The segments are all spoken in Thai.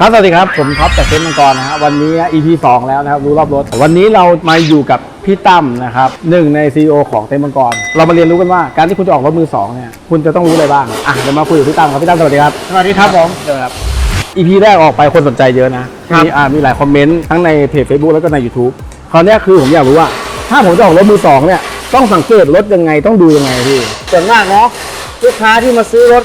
ครับ สวัสดีครับ ผมท็อปจากเซนต์มังกรนะฮะวันนี้ EP 2 แล้วนะครับ รู้รอบรถ วันนี้เรามาอยู่กับพี่ตั้มนะครับหนึ่งใน CEO ของเซนต์มังกร เรามาเรียนรู้กันว่าการที่คุณจะออกรถมือสองเนี่ย คุณจะต้องรู้อะไรบ้าง อะ เดี๋ยวมาคุยกับพี่ตั้มครับ พี่ตั้มสวัสดีครับ สวัสดีครับผมเดี๋ยวครับ EP แรกออกไปคนสนใจเยอะนะครับมีอ่ามีหลายคอมเมนต์ทั้งในเพจ Facebook แล้วก็ใน YouTube คราวเนี้ยคือผมอยากรู้ว่า ถ้าผมจะออกรถมือสองเนี่ย ต้องสังเกตรถยังไง ต้องดูยังไงพี่ส่วนมากเนาะลูกค้าที่มาซื้อรถ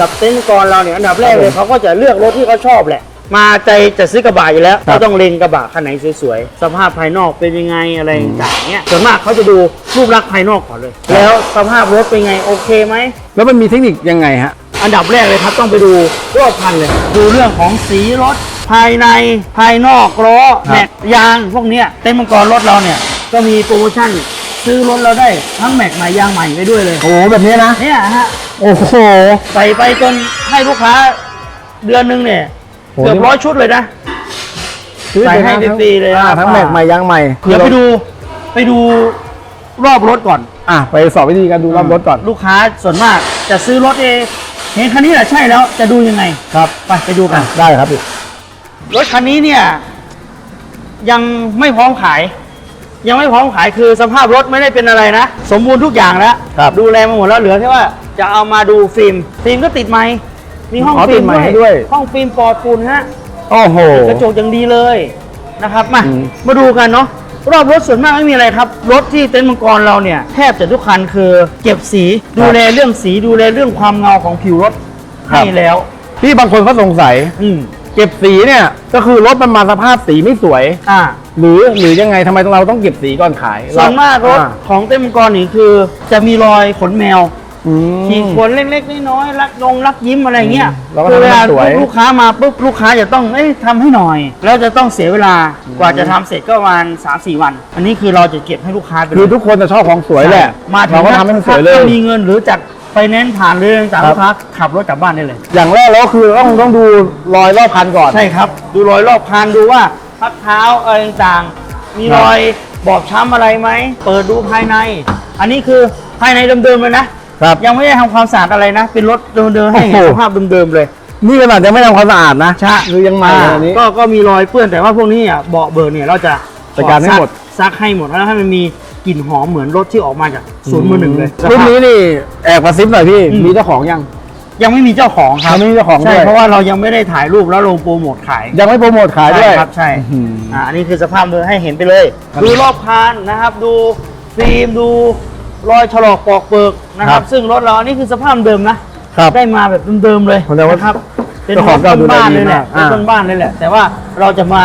กับเต็นท์กรเราเนี่ยอันดับแรกเลยครับผมเขาก็จะเลือกรถที่เขาชอบแหละ มาใจจะซื้อกระบะอยู่แล้วครับก็ต้องเล็งกระบะคันไหนสวยๆสภาพภายนอกเป็นยังไงอะไรต่างๆเนี่ยส่วนมากเขาจะดูรูปลักษณ์ภายนอกก่อนเลย แล้วสภาพรถเป็นไงโอเคไหมแล้วมันมีเทคนิคยังไงฮะอันดับแรกเลยครับต้องไปดูรอบคันเลย ดูเรื่องของสีรถภายในภายนอกล้อครับแม็กยางพวกเนี้ยเต็นท์มังกรรถเราเนี่ยก็มีโปรโมชั่น ซื้อรถเราได้ทั้งแม็กใหม่ยางใหม่ไปด้วยเลยโอ้โหแบบนี้นะเนี่ยฮะโอ้โหใส่ไปจนให้ลูกค้าเดือนหนึงเนี่ยโหเกือบนี่ร้อยชุดเลยนะใส่ให้ทั้งฟรีๆเลยอ่าครับทั้งแม็กใหม่ยางใหม่เดี๋ยวไปดูไปดูรอบรถก่อน อะไปสอบวิธีการดูรอบรถก่อนลูกค้าส่วนมากจะซื้อรถเองเห็นคันนี้แหละใช่แล้วจะดูยังไง ครับไปไปดูกัน ได้ครับพี่รถคันนี้เนี่ย ยังไม่พร้อมขาย ยังไม่พร้อมขายคือสภาพรถไม่ได้เป็นอะไรนะ สมบูรณ์ทุกอย่างแล้วครับดูแลมาหมดแล้วเหลือแค่ว่าจะเอามาดูฟิล์มฟิล์มก็ติดไหมค์มีห้องอ๋อฟิล์มติดไมค์ให้ด้วย ห้องฟิล์มปลอดฝุ่นฮะโอ้โห กระจกอย่างดีเลยนะครับมาอืม มาดูกันเนาะรอบรถส่วนมากไม่มีอะไรครับ รถที่เต็นท์มังกรเราเนี่ยแทบจะทุกคันคือเก็บสีดูแลเรื่องสีดูแลเรื่องความเงาของผิวรถให้แล้วพี่บางคนเขาสงสัย อืม เก็บสีเนี่ยก็คือรถมันมาสภาพสีไม่สวย อ่าหรือหรือยังไงทำไมเราต้องเก็บสีก่อนขายส่วนมากรถอ่ของเต็นท์มังกรนี่คือ จะมีรอยขนแมวอืม ขีดขนเล็กๆน้อยๆรักลงรักยิ้มอะไรเงี้ยเราก็คือเวลาทำให้มันสวย ลูกค้ามาปุ๊บลูกค้าจะต้องเอ้ยทำให้หน่อย แล้วจะต้องเสียเวลากว่าจะทำเสร็จก็ประมาณ3-4วัน อันนี้คือเราจะเก็บให้ลูกค้าไปเลยคือทุกคนจะชอบของสวยแหละมาถึงเราก็ทำให้มันสวยเลยถ้ามีเงินหรือจาก ไฟแนนซ์ผ่านเรื่องจากครับลูกค้าขับรถกลับบ้านได้เลย อย่างแรกแล้วคือต้องต้องดูรอยรอบคันก่อน ใช่ครับ ดูรอยรอบคันดูว่าพักเท้าอะไรต่างๆ มีครับรอยบอบช้ำอะไรไหม เปิดดูภายใน อันนี้คือภายในเดิมๆเลยนะครับยังไม่ได้ทำความสะอาดอะไรนะ เป็นรถเดิมๆให้เห็นโอ้โหสภาพเดิมๆเลยนี่ขนาดยังไม่ทำความสะอาดนะใช่คือยังใหม่อ่าอันนี้ก็ก็มีรอยเปื้อนแต่ว่าพวกนี้อะเบาะเบิร์เนี่ยเราจะจัดการให้หมดซักให้หมดแล้วให้มันมี กลิ่นหอมเหมือนรถที่ออกมาจากศูนย์มือหนึ่งเลยรุ่นนี้นี่แอบกระซิบหน่อยพี่อืมมีเจ้าของยัง ยังไม่มีเจ้าของครับยังไม่มีเจ้าของใช่ด้วยเพราะว่าเรายังไม่ได้ถ่ายรูปแล้วลงโปรโมทขาย ยังไม่โปรโมทขายด้วยใช่ครับใช่อื้อหืออ่าอันนี้คือสภาพเลยให้เห็นไปเลยครับดูรอบคันนะครับ ดูฟิล์มดูรอยถลอกปอกเปิกนะคครัรับบซึ่งรถเราอันนี้คือสภาพเดิมนะครับได้มาแบบเดิมๆเลยแสดงว่านะครับเป็นเจ้าของเก่าดูแลบ้านดีเลยแหละมากเป็นอ่าต้นบ้านเลยแหละ แต่ว่าเราจะมา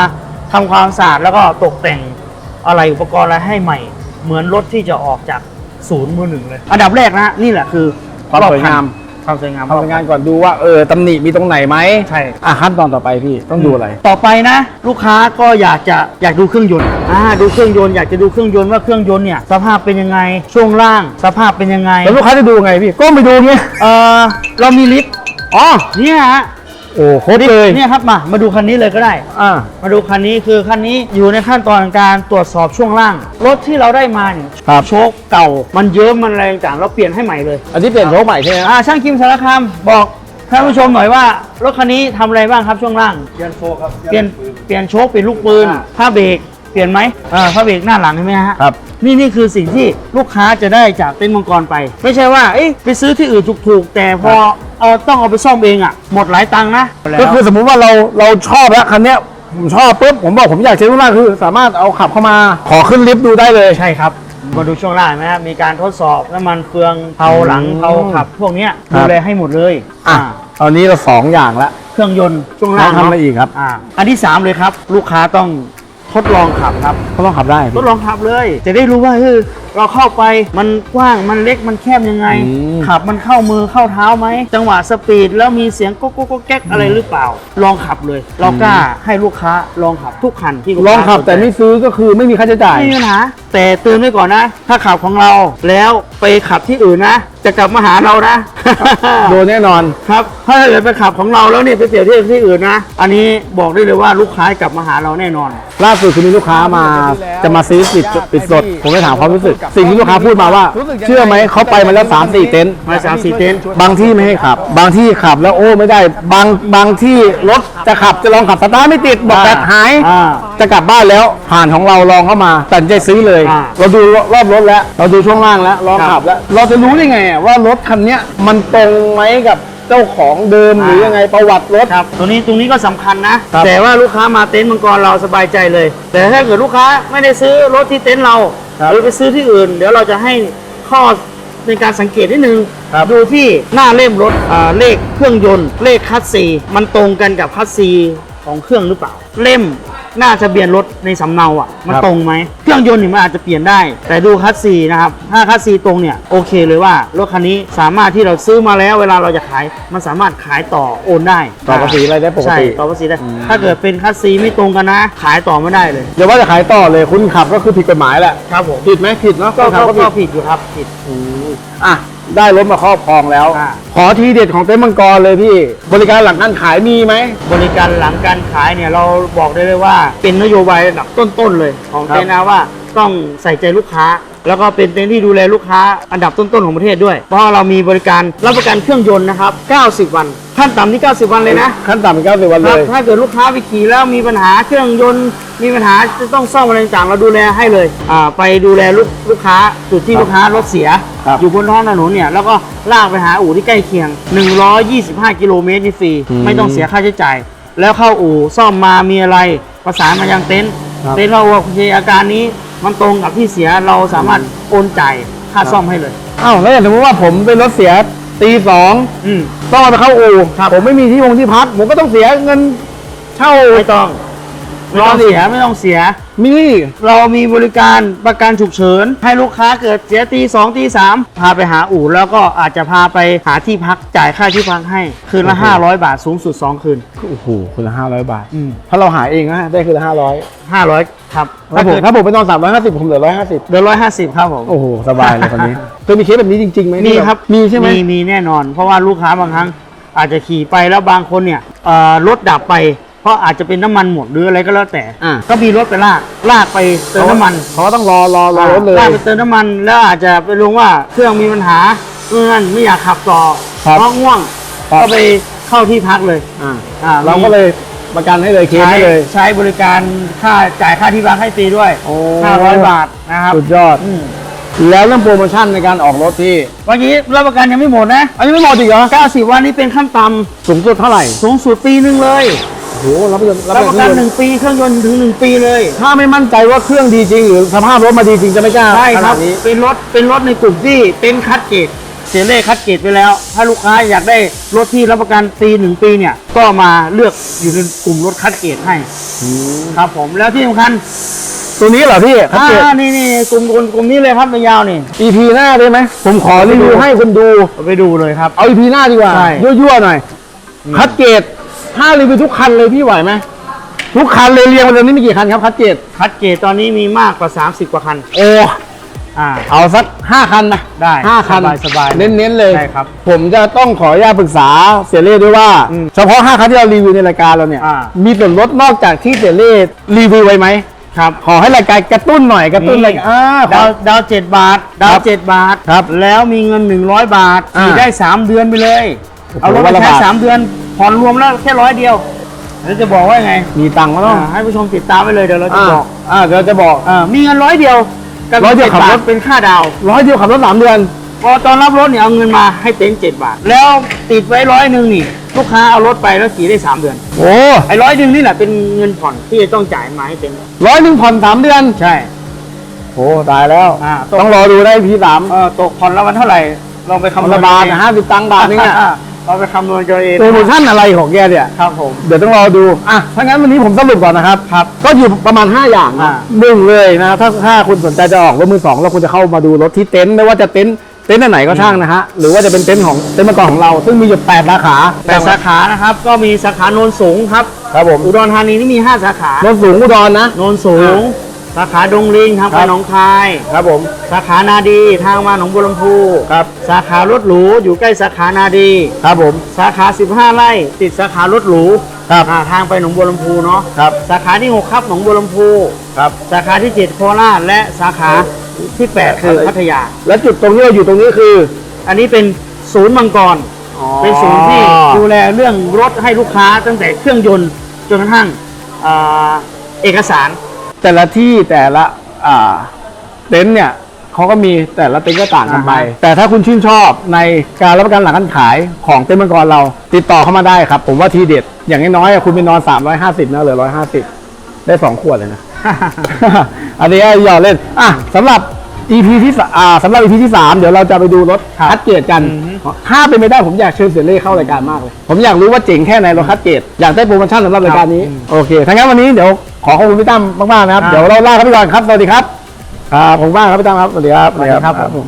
ทำความสะอาดแล้วก็ตกแต่งอะไรอุปกรณ์อะไรให้ใหม่ เหมือนรถที่จะออกจากศูนย์มือหนึ่งเลย อันดับแรกนะนี่แหละคือความรอบสวยคันงามความสวยงามทำงานก่อนดูว่าเออตำหนิมีตรงไหนไหมใช่อะขั้นตอนต่อไปพี่ต้องดูอะไร ต่อไปนะ ลูกค้าก็อยากจะอยากดูเครื่องยนต์อ่าดูเครื่องยนต์อยากจะดูเครื่องยนต์ว่าเครื่องยนต์เนี่ยสภาพเป็นยังไงช่วงล่าง สภาพเป็นยังไงแล้วลูกค้าจะดูไงพี่ก้มไปดูเงี้ยเออเรามีลิฟต์อ๋อเนี่ยฮะ โอ้ครบเลยเนี่ยครับมามาดูคันนี้เลยก็ได้ อ่า มาดูคันนี้คือคันนี้อยู่ในขั้นตอนการตรวจสอบช่วงล่าง รถที่เราได้มาเนี่ยครับ โชคเก่า มันเยิ้มมันอะไรต่างๆเราเปลี่ยนให้ใหม่เลยอันนี้เปลี่ยนโชคใหม่ใช่ไหมอ่าช่างคิมสารคามบอกท่านผู้ชมหน่อยว่ารถคันนี้ทำอะไรบ้างครับช่วงล่าง เปลี่ยนโฟครับเปลี่ยนเปลี่ยนโชคเปลี่ยนลูกปืนผ้าเบรก เปลี่ยนไหมอ่าผ้าเบรกหน้าหลังใช่ไหมฮะครับ นี่นี่คือสิ่งที่ลูกค้าจะได้จากเต็นท์มังกรไป ไม่ใช่ว่าเอ๊ะไปซื้อที่อื่นถูกๆ แต่พอเอาต้องเอาไปซ่อมเองอะ หมดหลายตังค์นะก็คือสมมุติว่าเราเราชอบแล้วคันเนี้ยผมชอบปุ๊บผมบอกผมอยากใช้รุ่นล่างคือ สามารถเอาขับเข้ามาขอขึ้นลิฟต์ดูได้เลยใช่ครับมาดูช่วงล่างเห็นไหมฮะมีการทดสอบน้ำมันเฟืองเผาหลังอืมเผาขับ พวกเนี้ยครับดูแลให้หมดเลยอะอ่าตอนนี้เราสองอย่างละ เครื่องยนต์ช่วงล่างทำอะไรเนาะอีกครับอ่าอันที่สามเลยครับ ลูกค้าต้อง ทดลองขับครับเขาต้องขับได้ทดลองขับเลย จะได้รู้ว่าเออ เราเข้าไปมันกว้างมันเล็กมันแคบยังไง อืม ขับมันเข้ามือเข้าเท้าไหมจังหวะสปีดแล้วมีเสียงก๊กก๊กก๊กแก๊กอะไรหรือเปล่า ลองขับเลย เรากล้าให้ลูกค้าลองขับทุกคันที่ลูกลค้าองขับสนใจ แต่ไม่ซื้อก็คือไม่มีค่าใช้จ่าย ไม่มีปัญหาแต่เตือนไว้ก่อนนะ ถ้าขับของเราแล้วไปขับที่อื่นนะ จะกลับมาหาเรานะ โดนแน่นอน ครับ ถ้าเกิดไปขับของเราแล้วเนี่ยไปเปรียบเทียบที่อื่นนะ อันนี้บอกได้เลยว่าลูกค้ากลับมาหาเราแน่นอน ล่าสุดคือมีลูกค้ามาจะมาซื้อปิดปิดสด ผมไปถามความรู้สึกสิ่งที่ลูกค้าพูดมาว่า เชื่อไหมเขาไปมาแล้ว3 4เต็นท์มาสามสี่เต็นท์บางที่ไม่ให้ขับ บางที่ขับแล้วโอ้ไม่ได้ บางบางที่รถจะขับจะลองขับสตาร์ทไม่ติดบอกแบตหาย อ่า จะกลับบ้านแล้วผ่านของเราลองเข้ามาตัดสินใจซื้อเลย อ่าเราดูรอบรถแล้ว เราดูช่วงล่างแล้วลองครัขับบแล้ว เราจะรู้ได้ไงอะว่ารถคันเนี้ยมันตรงไหมกับ เจ้าของเดิมหรือยังไงประวัติรถ ครับตรงนี้ตรงนี้ก็สำคัญนะ ครับ แต่ว่าลูกค้ามาเต็นท์มังกรเราสบายใจเลย แต่ถ้าเกิดลูกค้าไม่ได้ซื้อรถที่เต็นท์เราครับหรือไปซื้อที่อื่น เดี๋ยวเราจะให้ข้อในการสังเกตนิดนึง ครับ ดูที่หน้าเล่มรถอ่าเลขเครื่องยนต์ เลขคัสซีมันตรงกันกับคัสซีของเครื่องหรือเปล่า เล่มห น้าทะเบียนรถในสำเนาอะมันครับ ตรงไหมเครื่องยนต์นี่มันอาจจะเปลี่ยนได้ แต่ดูคัสซีนะครับถ้าคัสซีตรงเนี่ยโอเคเลยว่ารถคันนี้สามารถที่เราซื้อมาแล้ว เวลาเราจะขายมันสามารถขายต่อโอนได้ต่อภาษีอะไรได้ปกใช่ติ ต่อภาษีได้ อืม ถ้าเกิดเป็นคัสซีไม่ตรงกันนะ ขายต่อไม่ได้เลยเดี๋ยวว่าจะขายต่อเลยคุณขับก็คือผิดกฎหมายแหละครับผมผิดไหมผิดเนาะก็คนขับก็ก็ผิก็ดผิดอยู่ครับผิด อืมอะ ได้รถมาครอบครองแล้ว อ่า ขอทีเด็ดของเต็นท์มังกรเลยพี่ บริการหลังการขายมีไหม บริการหลังการขายเนี่ยเราบอกได้เลยว่า เป็นนโยบายระดับต้นๆเลยของครับ เต็นท์นะว่าต้องใส่ใจลูกค้า แล้วก็เป็นเต็นท์ที่ดูแลลูกค้าอันดับต้นๆของประเทศด้วย เพราะเรามีบริการรับประกันเครื่องยนต์นะครับ 90 วัน ขั้นต่ำที่ 90 วันเลยนะ ขั้นต่ำเป็นเก้าสิบวันคเลรับย ถ้าเกิดลูกค้าไปขี่แล้วมีปัญหาเครื่องยนต์ มีปัญหาจะต้องซ่อมอะไรต่างๆเราดูแลให้เลยอ่าไปดูแลลูกลูกค้าจุดที่ครับลูกค้ารถเสีย ครับ อยู่บนท้องถนนเนี่ยแล้วก็ลากไปหาอู่ที่ใกล้เคียง 125 กิโลเมตรนี่ฟรีอืมไม่ต้องเสียค่าใช้จ่าย แล้วเข้าอู่ซ่อมมามีอะไรประสานมายังเต็นท์ครับ เต็นท์เราโอเคอาการนี้ มันตรงกับที่เสียเราสามารถโอนจ่ายค่าซ่อมให้เลยอ้าวแล้วอย่างสมมติว่าผมเป็นรถเสียตีสองอืม ต้องเอาไปเข้าอู่ครับ ผมไม่มีที่วงที่พัก ผมก็ต้องเสียเงินเช่าไม่ต้องไม่ต้องเสียไม่ต้องเสีย มีเรามีบริการประกันฉุกเฉิน ให้ลูกค้าเกิดเสียตีสองตีสามพาไปหาอู่แล้วก็อาจจะพาไปหาที่พักจ่ายค่าที่พักให้ คืนละโอ้โห500 บาทสูงสุด 2 คืน โอ้โหคนละห้าร้อยบาท อืม ถ้าเราหาเองนะได้คือละห้าร้อย 500 ครับถ้าถ้าผมเกิดถ้าผมไปนอนสามร้อยห้าสิบผมเหลือร้อยห้าสิบเดือนร้อยห้าสิบครับผมโอ้โหสบายเลยคนนี้เคยมีเคสแบบนี้จริงๆไหมมีครับมีใช่ไหมมีมีแน่นอน เพราะว่าลูกค้าบางครั้ง อาจจะขี่ไปแล้วบางคนเนี่ยเอ่อรถดับไป เพราะอาจจะเป็นน้ำมันหมดหรืออะไรก็แล้วแต่อ่าก็มีรถไปลากลากไปเติมน้ำมันเขาก็ต้องรอรอรอรถเลยลากไปเติมน้ำมันแล้วอาจจะไปลงว่าเครื่องมีปัญหาเพื่อนไม่อยากขับต่อครับเพราะง่วงครับก็ไปเข้าที่พักเลยอ่าอ่าเราก็เลย ประกันให้เลยเคสใช้ให้เลย ใช้บริการค่าจ่ายค่าที่พักให้ฟรีด้วยโอ้ 500 บาทนะครับสุดยอด อืมแล้วเรื่องโปรโมชั่นในการออกรถที่เมื่อกี้รับประกันยังไม่หมดนะอันนี้ไม่หมดอีกเหรอ90 วันนี้เป็นขั้นต่สูงสุดเท่าไหร่ำสูงสุดปีหนึงเลยโอ้โหรับประกันรับประกันเคองยหนึ่งปีเครื่องยนต์ถึงหนึ่งปีเลย ถ้าไม่มั่นใจว่าเครื่องดีจริง หรือสภาพรถมาดีจริงจะไม่กล้าใช่ครับขนาดนี้เป็นรถ เป็นรถในกลุ่มที่เป็นคัดเกรด เสียเลขคัดเกรดไปแล้ว ถ้าลูกค้าอยากได้รถที่รับประกันปีหนึ่งปีเนี่ย ก็มาเลือกอยู่ในกลุ่มรถคัดเกรดให้อืมครับผมแล้วที่สำคัญตัวนี้เหรอพี่ครับอ่าเจ็ดนี่นี่กลุ่มกลุ่มกลุ่มนี้เลยครับยาวๆนี่ EP หน้าได้ไหมผมขอรีวิวให้คุณดู เอาไปดูเลยครับ เอา EP หน้าดีกว่า ใช่ ยั่วๆหน่อย คัดเกตถ้ารีวิวทุกคันเลยพี่ไหวไหมทุกคันเลยเรียงมาเลยนี่มีกี่คันครับคัดเกตคัดเกรดตอนนี้มีมากกว่า 30 กว่าคัน โอ้ อ่า เอาสักห้าคันนะได้ห้าคันสบายๆเน้นๆเลยใช่ครับผมจะต้องขออนุญาตปรึกษาเสียเล่ด้วยว่า อืมเฉพาะห้าคันที่เรารีวิวในรายการเราเนี่ย อ่า มีส่วนลดนอกจากที่เสียเล่รีวิวไว้ไหมครับ ขอให้รายการกระตุ้นหน่อยกระตุ้นรายการอ่าขอ ดาวดาวเจ็ดบาท ดาควรับเจ็ดบาท ครับแล้วมีเงิน 100 บาทอ่าขี่ได้ 3 เดือนไปเลย โอ้โหเอารถวันไปละใช้บาท สามเดือนผ่อนรวมแล้วแค่ร้อยเดียวแล้วจะบอกว่ายังไงมีตังค์ก็ต้องอ่าให้ผู้ชมติดตามไปเลยเดี๋ยวเราจะอ่าบอกอ่าเดี๋ยวจะบอก อ่ามีเงินร้อยเดียวกับ ร้อยเดียวจ็ขับรถาทเป็นค่าดาวร้อยเดียวขับรถสามเดือน พอตอนรับรถเนี่ยเอาเงินมาให้เต็นท์เจ็ดบาท แล้วติดไว้ร้อยหนึ่งนี่ ลูกค้าเอารถไปแล้วขี่ได้สามเดือน โอ้ไอ้ร้อยหนึ่งนี่แหละเป็นเงินผ่อนที่จะต้องจ่ายมาให้เต็นท์ร้อยหนึ่งผ่อนสามเดือนใช่โอ้ตายแล้วอ่าตต้องกรอดูได้พีสามเออตกผ่อนละวันเท่าไหร่ลองไปคำคำนวละณบาทเองห้าสิบตังค์บาทนึงอะอ่า เราไปคำนวณกันเองโปรโมชั่นอะไรของแกเนี่ย ครับผม เดี๋ยวต้องรอดู อะ ถ้างั้นวันนี้ผมสรุปก่อนนะครับ ครับ ก็อยู่ประมาณ 5 อย่างนะอ่า หนึ่งเลยนะ ถ้าถ้าคุณสนใจจะออกรถมือสองแล้วคุณจะเข้ามาดูรถที่เต็นท์ไม่ว่าจะเต็นท์เต็นท์ไหนก็ช่างนะฮะ หรือว่าจะเป็นเต็นท์ของเต็นท์มังกรของเรา ซึ่งมีอยู่8สาขาแต่สาขานะครับ ก็มีสาขาโนนสูงครับ ครับผมอุดรธานีนี่มี 5 สาขา โนนสูงอุดรนะ โนนสูง สาขาดงลิงทางครัไปบหนองคาย ครับผม สาขานาดีทางมาหนองบัวลำพูครับ สาขารถหรูอยู่ใกล้สาขานาดี ครับผม สาขา 15 ไร่ ติดสาขารถหรูครับ อ่าทางไปหนองบัวลำพูเนาะครับ สาขาที่6ครับหนองบัวลำพู ครับ สาขาที่ 7 โคราชและสาขาที่ 8 คือพัทยา แล้วจุดตรงที่เราอยู่ตรงนี้คือ อันนี้เป็นศูนย์มังกร เป็นศูนย์ที่ดูแลเรื่องรถให้ลูกค้าตั้งแต่เครื่องยนต์จนกระทั่งอ่าเอกสาร แต่ละที่แต่ละอ่าเต็นท์เนี่ยเขาก็มีแต่ละเต็นท์ก็ต่างกันไปอ่าฮะแต่ถ้าคุณชื่นชอบในการรับประกันหลังการขายของเต็นท์มังกรเรา ติดต่อเข้ามาได้ครับ ผมว่าทีเด็ด อย่างน้อยๆอะคุณไปนอน 350นะเหลือ 150 ได้ 2 ขวดเลยนะ อันนี้หยอดเล่น อะสำหรับ EP ที่สอ่าสำหรับ EP ที่ 3 เดี๋ยวเราจะไปดูรถครับคัดเกรดกันอือฮึถ้าเป็นไม่ได้ผมอยากเชิญเสียเล่เข้ารายการมากเลย ผมอยากรู้ว่าเจ๋งแค่ไหนรถคัดเกรดอยากได้โปรโมชั่นสำหรับรายการนี้อืมโอเคถ้างั้นวันนี้เดี๋ยว ขอขอบคุณพี่ตั้มมากๆนะครับครับ เดี๋ยวเราลาครับพี่ก่อนครับ สวัสดีครับ ครับผมมากครับพี่ตั้มครับ สวัสดีครับ สวัสดีครับผมผม